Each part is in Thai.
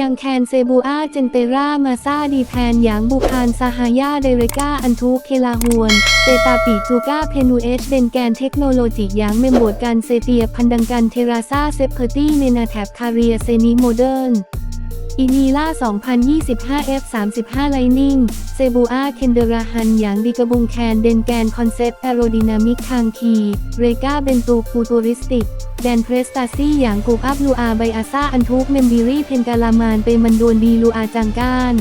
ยังแคนเซบูอาเจนเตรามาซาดีแพนหยางบุคานซาฮายาเดเรกาอันทุเคลาฮวนเตตาปิจูกาเพนูเอชเดนแกนเทคโนโลยีหยางเมมโบดการเซเตียพันดังกันเทราซาเซฟเพอร์ตี้เมนาแทบคาเรียเซนิโมเดิร์น อีนีล่า 2025 F35 Lightning เซบูอาเคนเดราฮันหยางดีกระบุงแคนเดนแกนคอนเซปต์แอโรดินามิกทางคีเรกาเบนตูฟูตูริสติก แดนเพรสตาซี่หยางกูอัพลูอาไบอาซาอันทุกเมมบิรีเพนกาลามานเปมันดวนดีลูอาจังก้าน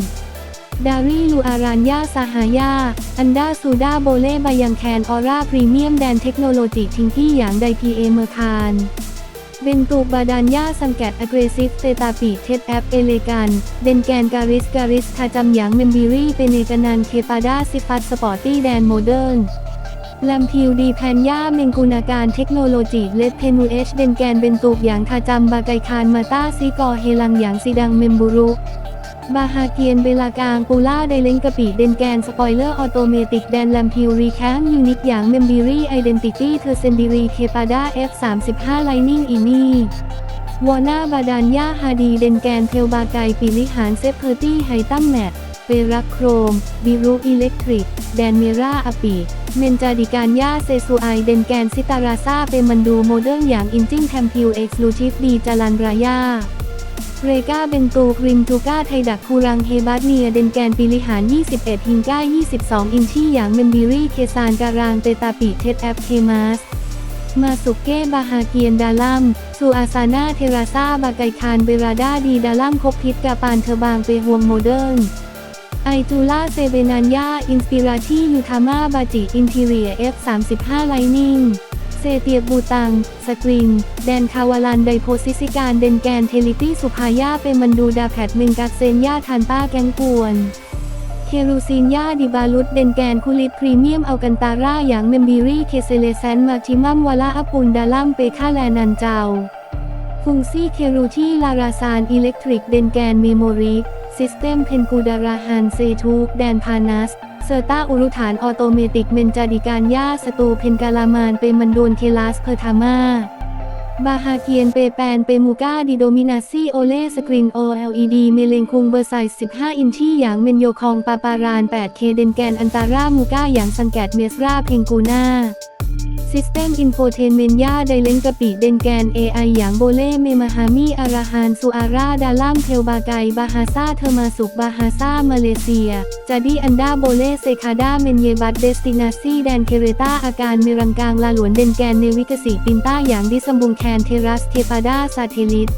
ดารีลูอารานยาซาฮายา อันดาซูดาโบเล่บายังแคนออร่าพรีเมียมแดนเทคโนโลยีทิ้งที่หยางไดพีเอเมอร์คาน เบนตูบาดานยาสังแกตอเกรซิฟเตตาปีเทสแอปเอเลกันเดนแกนการิสการิสทาจำหยางเมมบิรีเปเนกานันเคปาดาซิฟัสสปอร์ตี้แดนโมเดิร์นแลมพิวดีแพนย่าเมงกุนาการเทคโนโลยีเลดเพนูเอชเดนแกนเบนตูกหยางทาจำบาไกคานมาตาซีกอเฮลังหยางซีดังเมมบุรุ บาฮาเกียนเบลากางปูล่าไดเลนกะปิเดนแกนสปอยเลอร์ออโตเมติกแดนแลมพิวรีแคมยูนิตอย่างเมมบิรีไอเดนติตี้เทอร์เซนดิรีเคปาดา F35 Lightning อีนี่วอนาบาดานยาฮาดีเดนแกนเทลบาไกปิลิหารเซฟเพอร์ตี้ไฮตัมแมทเปรักโครม บิรุอิเล็กทริก แดนเมราอปี เมนจาดิการยาเซซูไอเดนแกนซิตาราซาเปมันดูโมเดิร์นอย่างอินจิ้งแทมพิวเอ็กซ์ลูชิฟดีจารันรายา เรกาเบนตูกริมจูกาไทดักคูรังเฮบัตเนียเดนแกนปิลิหาร 21 ฮิงก้า 22 อินชี่หยางเมมบิรี่เคซานการางเตตาปิเทสแอปเคมาสมาสุเก้บาฮาเกียนดาลัมซูอาซานาเทราซาบาไกคานเบราดาดีดาลัมคบพิษกาปานเทบางเปฮวงโมเดิร์นไอจูล่าเซเบนันยาอินสปิราทียูทามาบาจิอินทีเรีย F35 ไลนิ่ง เซเตียบูตังสกรินแดนคาวาลันไดโพซิซิการเดนแกนเทลิตี้สุภายาเปมันดูดาแพดมิงกักเซนยาทานป้าแกงกวนเครูซินยาดิบาลุตเดนแกนคุลิตพรีเมียมเอากันตาร่าอย่างเมมบิรี่เคเซเลเซนมาทิมัมวาลาอปุนดาลัมเปคาแลนันเจ้าฟุงซี่เครูที่ลาราซานอิเล็กทริกเดนแกนเมโมรี ซิสเต็มเพนกูดาราฮันเซทูแดนพานัส เซอร์ตาอุรุฐานออโตเมติกเมนจาดิการย่าสตูเพนกาลามานเปมันโดนเคลาสเพอร์ทามาบาฮาเกียนเปแปนเปมูกาดิโดมินาซีโอเลสกรีน OLED เมเลงคุงเบอร์ไซส์15 อินที่อย่างเมนโยคองปาปาราน 8K เดนแกนอันตารามูกาอย่างสังแกตเมสราเพงกูนา ซิสเต็มอินโฟเทนเมนยาไดเลนกะปิเดนแกน AI อย่างโบเล่เมมาฮามีอาราฮานซูอาราดาลัมเทลบาไกบาฮาซาเทอร์มาสุกบาฮาซามาเลเซียจาดีอันดาโบเล่เซคาดาเมนเยบัตเดสตินาซีแดนเคเรตาอาการเมรังกางลาหลวนเดนแกนเนวิกสีปินต้าอย่างดิสมบุงแคนเทรัสเทปาดาซาเทลิต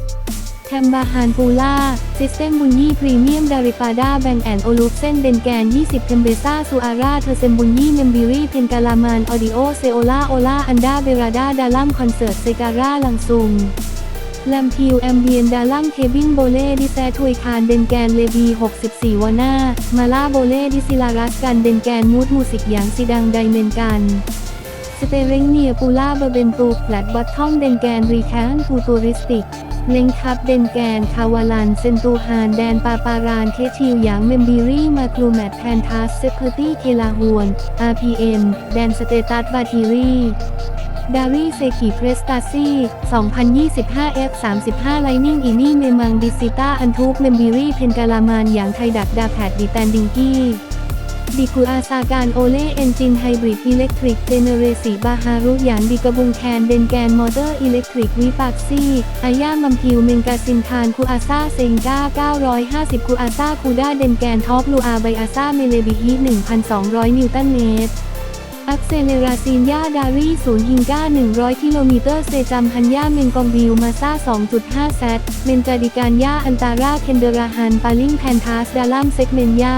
แทมบาฮานปูล่าซิสเต็มบุญยี่พรีเมียมดาริปาดาแบงแอนโอลูฟเซนเดนแกน 20 เทมเบซ่าซูอาราเทอร์เซมบุญยี่เมมบิรีเพนกาลามานออดิโอเซโอลาโอลาอันดาเบราดาดาลัมคอนเสิร์ตเซการ่าลังซุงแลมพิวแอมเบียนดาลัมเคบินโบเล่ดิแซทุยคานเดนแกนเลบี 64วาน่ามาลาโบเล่ดิซิลารัสกันเดนแกนมูดมูสิกอย่างซีดังไดเมนกันสเตเรงเนียปูล่าเบรเบนตูแฟลตบอททอมเดนแกนรีแคนฟูตูริสติก เล็งคับเดนแกนคาวาลัน เซนตูฮานแดนปาปารานเคทิวหยางเมมบิรี่มาคลูแมทแพนทัสเซเพอร์ตี้เคลาฮวน RPM แดนสเตตัสบาทีรีดารีเซกิเพรสตาซี่ 2025 F35 ไลนิ่งอีนี่เมมังดิซิต้าอันทุกเมมบิรี่เพนกาลามานอย่างไทดักดาแพดดิแตนดิงกี้ ดิกูอาซาการโอเล่เอนจินไฮบริดอิเล็กทริกเจเนเรสีบาฮารุยางดิกระบุงแคนเดนแกนมอเตอร์อิเล็กทริกวิปากซี่อาย่ามัมพิวเมงกาซินคานคูอาซาเซงก้า950คูอาซาคูด้าเดนแกนท็อปลูอาไบอาซาเมเลบิฮี1,200 นิวตันเมตรอักเซเลราซีนยาดารีศูนย์ฮิงก้า 100 กิโลเมตรเซจัมฮันยาเมนกองบิวมาซา2.5 แซตเมนจาดิการยาอันตาราเคนเดราฮันปาลิงแพนทัสดาลัมเซกเมนยา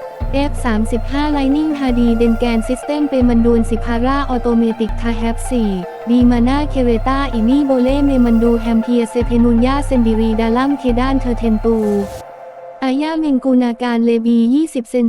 เอดาอันดาเบราดาดีเลบูรายาอย่างลิซินอารันบันดาอย่างเดนแกลนจูก้าไทดักไดอาไบคาน F35 Lightning h a d i เดนแกนซิสเต็มเปมันดูนสิพาร่าออโตเมติกทาแฮป4ดีมานาเคเรตาอินี่โบเล่เมมันดูแฮมเพียเซเพนุนยาเซนดิรีดาลัมเคดานเทอเทนตู อายาเมงกูนาการเลบี 20 เซน